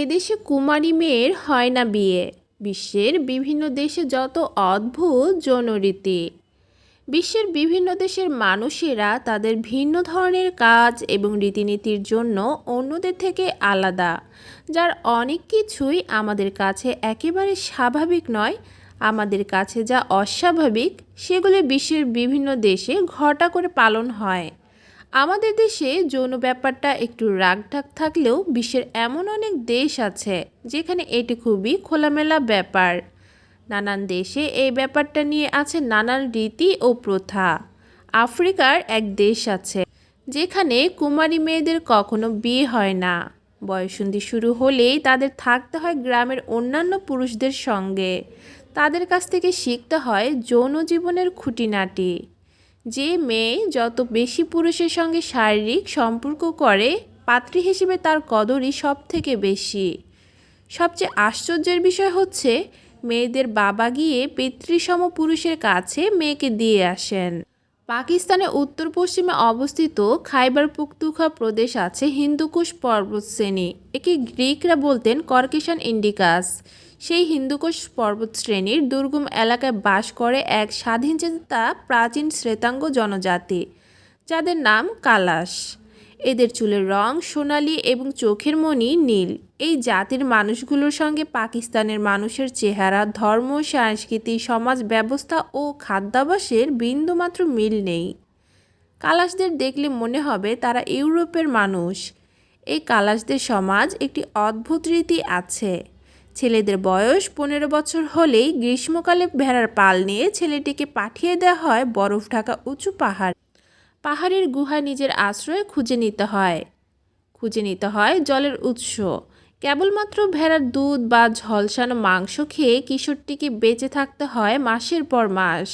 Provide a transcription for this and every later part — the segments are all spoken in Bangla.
এদেশে কুমারী মেয়ের হয় না বিয়ে। বিশ্বের বিভিন্ন দেশে যত অদ্ভুত যৌনরীতি বিশ্বের বিভিন্ন দেশের মানুষেরা তাদের ভিন্ন ধরনের কাজ এবং রীতিনীতির জন্য অন্যদের থেকে আলাদা, যার অনেক কিছুই আমাদের কাছে একেবারে স্বাভাবিক নয়। আমাদের কাছে যা অস্বাভাবিক, সেগুলি বিশ্বের বিভিন্ন দেশে ঘটা করে পালন হয়। আমাদের দেশে যৌন ব্যাপারটা একটু রাগঢাক থাকলেও বিশ্বের এমন অনেক দেশ আছে যেখানে এটি খুবই খোলামেলা ব্যাপার। নানান দেশে এই ব্যাপারটা নিয়ে আছে নানান রীতি ও প্রথা। আফ্রিকার এক দেশ আছে যেখানে কুমারী মেয়েদের কখনো বিয়ে হয় না। বয়সন্ধি শুরু হলেই তাদের থাকতে হয় গ্রামের অন্যান্য পুরুষদের সঙ্গে। তাদের কাছ থেকে শিখতে হয় যৌন জীবনের খুঁটিনাটি। যে মেয়ে যত বেশি পুরুষের সঙ্গে শারীরিক সম্পর্ক করে, পাত্রী হিসেবে তার কদরই সব থেকে বেশি। সবচেয়ে আশ্চর্যের বিষয় হচ্ছে, মেয়েদের বাবা গিয়ে পিতৃসম পুরুষের কাছে মেয়েকে দিয়ে আসেন। পাকিস্তানের উত্তর পশ্চিমে অবস্থিত খাইবার পুক্তুখা প্রদেশ আছে হিন্দুকুশ পর্বতশ্রেণী। একে গ্রিকরা বলতেন কর্কেশন ইন্ডিকাস। সেই হিন্দুকুশ পর্বতশ্রেণীর দুর্গম এলাকায় বাস করে এক স্বাধীনচেতা প্রাচীন শ্বেতাঙ্গ জনজাতি, যাদের নাম কালাশ। এদের চুলের রং সোনালি এবং চোখের মণি নীল। এই জাতির মানুষগুলোর সঙ্গে পাকিস্তানের মানুষের চেহারা, ধর্ম, সংস্কৃতি, সমাজ ব্যবস্থা ও খাদ্যাভ্যাসের বিন্দুমাত্র মিল নেই। কালাশদের দেখলে মনে হবে তারা ইউরোপের মানুষ। এই কালাশদের সমাজ একটি অদ্ভুত রীতি আছে। ছেলেদের বয়স পনেরো বছর হলেই গ্রীষ্মকালে ভেড়ার পাল নিয়ে ছেলেটিকে পাঠিয়ে দেওয়া হয় বরফ ঢাকা উঁচু পাহাড়। পাহাড়ের গুহা নিজের আশ্রয় খুঁজে নিতে হয়। খুঁজে নিতে হয় জলের উৎস। কেবলমাত্র ভেড়ার দুধ বা ঝলসানো মাংস খেয়ে কিশোরটিকে বেঁচে থাকতে হয় মাসের পর মাস।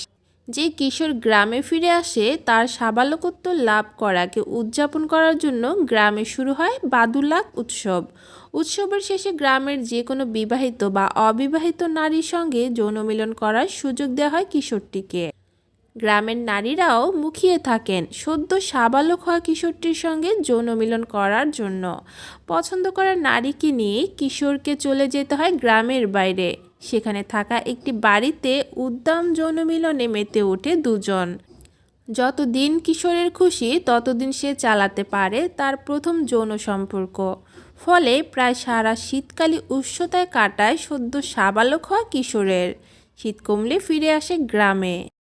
যে কিশোর গ্রামে ফিরে আসে, তার সাবালকত্ব লাভ করাকে উদযাপন করার জন্য গ্রামে শুরু হয় বাদুলাক উৎসব। উৎসবের শেষে গ্রামের যে কোনো বিবাহিত বা অবিবাহিত নারীর সঙ্গে যৌনমিলন করার সুযোগ দেওয়া হয় কিশোরটিকে। গ্রামের নারীরাও মুখিয়ে থাকেন সদ্য সাবালক হওয়া কিশোরটির সঙ্গে যৌনমিলন করার জন্য। পছন্দ করা নারীকে নিয়ে কিশোরকে চলে যেতে হয় গ্রামের বাইরে। সেখানে থাকা একটি বাড়িতে উদ্দাম যৌনমিলনে মেতে ওঠে দুজন। যতদিন কিশোরের খুশি, ততদিন সে চালাতে পারে তার প্রথম যৌন সম্পর্ক। ফলে প্রায় সারা শীতকালী উষ্ণতায় কাটায় সদ্য সাবালক হয় কিশোরের। শীত কমলে ফিরে আসে গ্রামে।